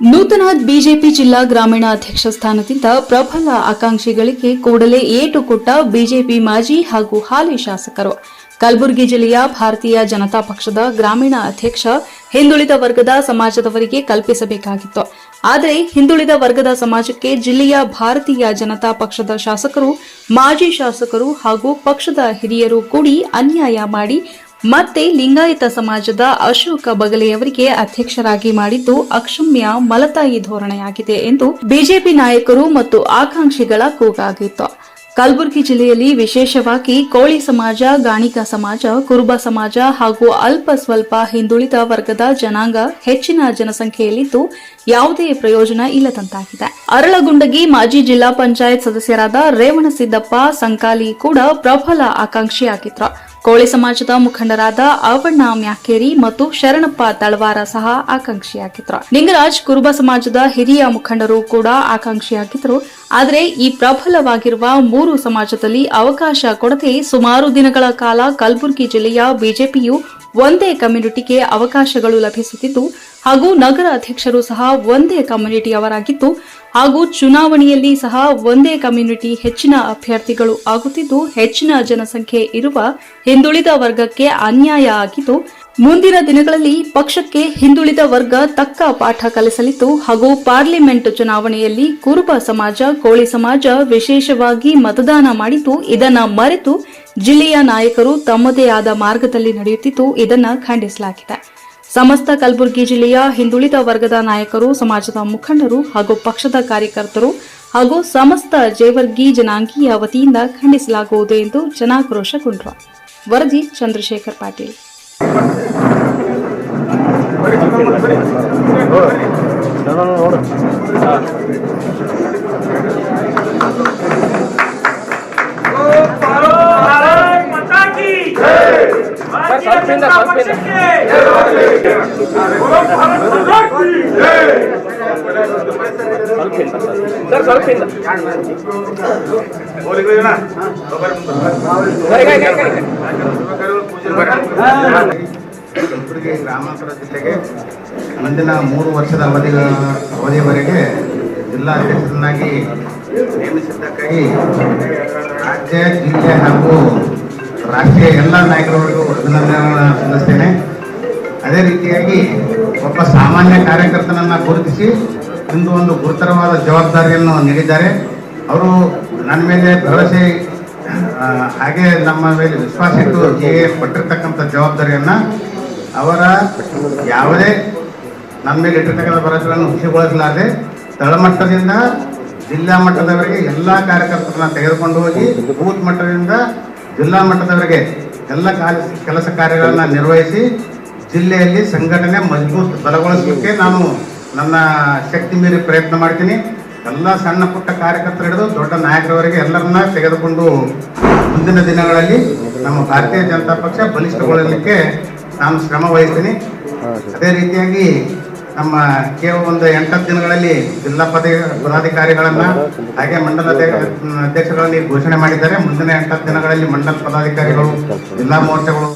ನೂತನ ಬಿಜೆಪಿ ಜಿಲ್ಲಾ ಗ್ರಾಮೀಣ ಅಧ್ಯಕ್ಷ ಸ್ಥಾನದಿಂದ ಪ್ರಬಲ ಆಕಾಂಕ್ಷಿಗಳಿಗೆ ಕೂಡಲೇ ಏಟು ಕೊಟ್ಟ ಬಿಜೆಪಿ ಮಾಜಿ ಹಾಗೂ ಹಾಲಿ ಶಾಸಕರು. ಕಲಬುರಗಿ ಜಿಲ್ಲೆಯ ಭಾರತೀಯ ಜನತಾ ಪಕ್ಷದ ಗ್ರಾಮೀಣ ಅಧ್ಯಕ್ಷ ಹಿಂದುಳಿದ ವರ್ಗದ ಸಮಾಜದವರಿಗೆ ಕಲ್ಪಿಸಬೇಕಾಗಿತ್ತು. ಆದರೆ ಹಿಂದುಳಿದ ವರ್ಗದ ಸಮಾಜಕ್ಕೆ ಜಿಲ್ಲೆಯ ಭಾರತೀಯ ಜನತಾ ಪಕ್ಷದ ಶಾಸಕರು, ಮಾಜಿ ಶಾಸಕರು ಹಾಗೂ ಪಕ್ಷದ ಹಿರಿಯರು ಕೂಡಿ ಅನ್ಯಾಯ ಮಾಡಿ ಮತ್ತೆ ಲಿಂಗಾಯತ ಸಮಾಜದ ಅಶೋಕ ಬಗಲೆಯವರಿಗೆ ಅಧ್ಯಕ್ಷರಾಗಿ ಮಾಡಿದ್ದು ಅಕ್ಷಮ್ಯ ಮಲತಾಯಿ ಧೋರಣೆಯಾಗಿದೆ ಎಂದು ಬಿಜೆಪಿ ನಾಯಕರು ಮತ್ತು ಆಕಾಂಕ್ಷಿಗಳ ಕೂಗಾಗಿತ್ತು. ಕಲಬುರಗಿ ಜಿಲ್ಲೆಯಲ್ಲಿ ವಿಶೇಷವಾಗಿ ಕೋಳಿ ಸಮಾಜ ಗಾಣಿಕಾ ಸಮಾಜ, ಕುರುಬ ಸಮಾಜ ಹಾಗೂ ಅಲ್ಪ ಸ್ವಲ್ಪ ಹಿಂದುಳಿದ ವರ್ಗದ ಜನಾಂಗ ಹೆಚ್ಚಿನ ಜನಸಂಖ್ಯೆಯಲ್ಲಿದ್ದು ಯಾವುದೇ ಪ್ರಯೋಜನ ಇಲ್ಲದಂತಾಗಿದೆ. ಅರಳಗುಂಡಗಿ ಮಾಜಿ ಜಿಲ್ಲಾ ಪಂಚಾಯತ್ ಸದಸ್ಯರಾದ ರೇವಣಸಿದ್ದಪ್ಪ ಸಂಕಾಲಿ ಕೂಡ ಪ್ರಬಲ ಆಕಾಂಕ್ಷಿಯಾಗಿದ್ರು. ಕೋಳಿ ಸಮಾಜದ ಮುಖಂಡರಾದ ಅವಣ್ಣ ಮ್ಯಾಕೇರಿ ಮತ್ತು ಶರಣಪ್ಪ ತಳವಾರ ಸಹ ಆಕಾಂಕ್ಷಿಯಾಗಿದ್ರು ನಿಂಗರಾಜ್ ಕುರುಬ ಸಮಾಜದ ಹಿರಿಯ ಮುಖಂಡರು ಕೂಡ ಆಕಾಂಕ್ಷಿಯಾಗಿದ್ದರು. ಆದರೆ ಈ ಪ್ರಬಲವಾಗಿರುವ ಮೂರು ಸಮಾಜದಲ್ಲಿ ಅವಕಾಶ ಕೊಡದೆ ಸುಮಾರು ದಿನಗಳ ಕಾಲ ಕಲಬುರಗಿ ಜಿಲ್ಲೆಯ ಬಿಜೆಪಿಯು ಒಂದೇ ಕಮ್ಯುನಿಟಿಗೆ ಅವಕಾಶಗಳು ಲಭಿಸುತ್ತಿದ್ದು, ಹಾಗೂ ನಗರ ಅಧ್ಯಕ್ಷರು ಸಹ ಒಂದೇ ಕಮ್ಯುನಿಟಿಯವರಾಗಿದ್ದು, ಹಾಗೂ ಚುನಾವಣೆಯಲ್ಲಿ ಸಹ ಒಂದೇ ಕಮ್ಯುನಿಟಿ ಹೆಚ್ಚಿನ ಅಭ್ಯರ್ಥಿಗಳು ಆಗುತ್ತಿದ್ದು, ಹೆಚ್ಚಿನ ಜನಸಂಖ್ಯೆ ಇರುವ ಹಿಂದುಳಿದ ವರ್ಗಕ್ಕೆ ಅನ್ಯಾಯ ಆಗಿದ್ದು ಮುಂದಿನ ದಿನಗಳಲ್ಲಿ ಪಕ್ಷಕ್ಕೆ ಹಿಂದುಳಿದ ವರ್ಗ ತಕ್ಕ ಪಾಠ ಕಲಿಸಲಿದ್ದು, ಹಾಗೂ ಪಾರ್ಲಿಮೆಂಟ್ ಚುನಾವಣೆಯಲ್ಲಿ ಕುರುಬ ಸಮಾಜ, ಕೋಳಿ ಸಮಾಜ ವಿಶೇಷವಾಗಿ ಮತದಾನ ಮಾಡಿತು ಇದನ್ನು ಮರೆತು ಜಿಲ್ಲೆಯ ನಾಯಕರು ತಮ್ಮದೇ ಆದ ಮಾರ್ಗದಲ್ಲಿ ನಡೆಯುತ್ತಿತ್ತು ಇದನ್ನು ಖಂಡಿಸಲಾಗಿದೆ. ಸಮಸ್ತ ಕಲಬುರಗಿ ಜಿಲ್ಲೆಯ ಹಿಂದುಳಿದ ವರ್ಗದ ನಾಯಕರು, ಸಮಾಜದ ಮುಖಂಡರು ಹಾಗೂ ಪಕ್ಷದ ಕಾರ್ಯಕರ್ತರು ಹಾಗೂ ಸಮಸ್ತ ಜೇವರ್ಗಿ ಜನಾಂಗೀಯ ವತಿಯಿಂದ ಖಂಡಿಸಲಾಗುವುದು ಎಂದು ಜನಾಕ್ರೋಶಗೊಂಡರು ವರದಿ ಚಂದ್ರಶೇಖರ್ ಪಾಟೀಲ್. ಬರೀ ಕಲಬುರಗಿ ಗ್ರಾಮಾಂತರ ಜಿಲ್ಲೆಗೆ ಮುಂದಿನ ಮೂರು ವರ್ಷದ ಅವಧಿ ಅವಧಿಯವರೆಗೆ ಜಿಲ್ಲಾಧ್ಯಕ್ಷರನ್ನಾಗಿ ನೇಮಿಸಿದ್ದಕ್ಕಾಗಿ ರಾಜ್ಯ, ಜಿಲ್ಲೆ ಹಾಗೂ ರಾಷ್ಟ್ರೀಯ ಎಲ್ಲ ನಾಯಕರವರಿಗೂ ಅಭಿನಂದನೆಗಳನ್ನು ಸಲ್ಲಿಸ್ತೇನೆ. ಅದೇ ರೀತಿಯಾಗಿ ಒಬ್ಬ ಸಾಮಾನ್ಯ ಕಾರ್ಯಕರ್ತನನ್ನು ಗುರುತಿಸಿ ಇಂದು ಒಂದು ಗುರುತರವಾದ ಜವಾಬ್ದಾರಿಯನ್ನು ನೀಡಿದ್ದಾರೆ. ಅವರು ನನ್ನ ಮೇಲೆ ಭರವಸೆ ಹಾಗೆ ನಮ್ಮ ಮೇಲೆ ವಿಶ್ವಾಸ ಇಟ್ಟು ಜಿ ಜವಾಬ್ದಾರಿಯನ್ನ ಅವರ ಯಾವುದೇ ನಮ್ಮ ಮೇಲೆ ಇಟ್ಟಿರ್ತಕ್ಕಂಥ ಭರವಸೆಗಳನ್ನು ಹುಸಿಗೊಳಿಸಲಾರದೆ ತಳಮಟ್ಟದಿಂದ ಜಿಲ್ಲಾ ಮಟ್ಟದವರೆಗೆ ಎಲ್ಲ ಕಾರ್ಯಕರ್ತರನ್ನ ತೆಗೆದುಕೊಂಡು ಹೋಗಿ ಬೂತ್ ಮಟ್ಟದಿಂದ ಜಿಲ್ಲಾ ಮಟ್ಟದವರೆಗೆ ಎಲ್ಲ ಕಾಲ ಕೆಲಸ ಕಾರ್ಯಗಳನ್ನು ನಿರ್ವಹಿಸಿ ಜಿಲ್ಲೆಯಲ್ಲಿ ಸಂಘಟನೆ ಮಜಬೂತ್ ಬಲಗೊಳಿಸಲಿಕ್ಕೆ ನಾನು ನನ್ನ ಶಕ್ತಿ ಮೀರಿ ಪ್ರಯತ್ನ ಮಾಡ್ತೀನಿ. ಎಲ್ಲ ಸಣ್ಣ ಪುಟ್ಟ ಕಾರ್ಯಕರ್ತರು ಹಿಡಿದು ದೊಡ್ಡ ನಾಯಕರವರೆಗೆ ಎಲ್ಲರನ್ನ ತೆಗೆದುಕೊಂಡು ಮುಂದಿನ ದಿನಗಳಲ್ಲಿ ನಮ್ಮ ಭಾರತೀಯ ಜನತಾ ಪಕ್ಷ ಬಲಿಷ್ಠಗೊಳ್ಳಲಿಕ್ಕೆ ನಾನು ಶ್ರಮ ವಹಿಸ್ತೀನಿ. ಅದೇ ರೀತಿಯಾಗಿ ನಮ್ಮ ಕೇವಲ ಒಂದು ಎಂಟತ್ತು ದಿನಗಳಲ್ಲಿ ಜಿಲ್ಲಾ ಪದ ಪದಾಧಿಕಾರಿಗಳನ್ನ ಹಾಗೆ ಮಂಡಲ ಅಧ್ಯಕ್ಷಗಳನ್ನ ಘೋಷಣೆ ಮಾಡಿದ್ದಾರೆ. ಮುಂದಿನ ಎಂಟತ್ತು ದಿನಗಳಲ್ಲಿ ಮಂಡಲ ಪದಾಧಿಕಾರಿಗಳು, ಜಿಲ್ಲಾ ಮೋರ್ಚಾಗಳು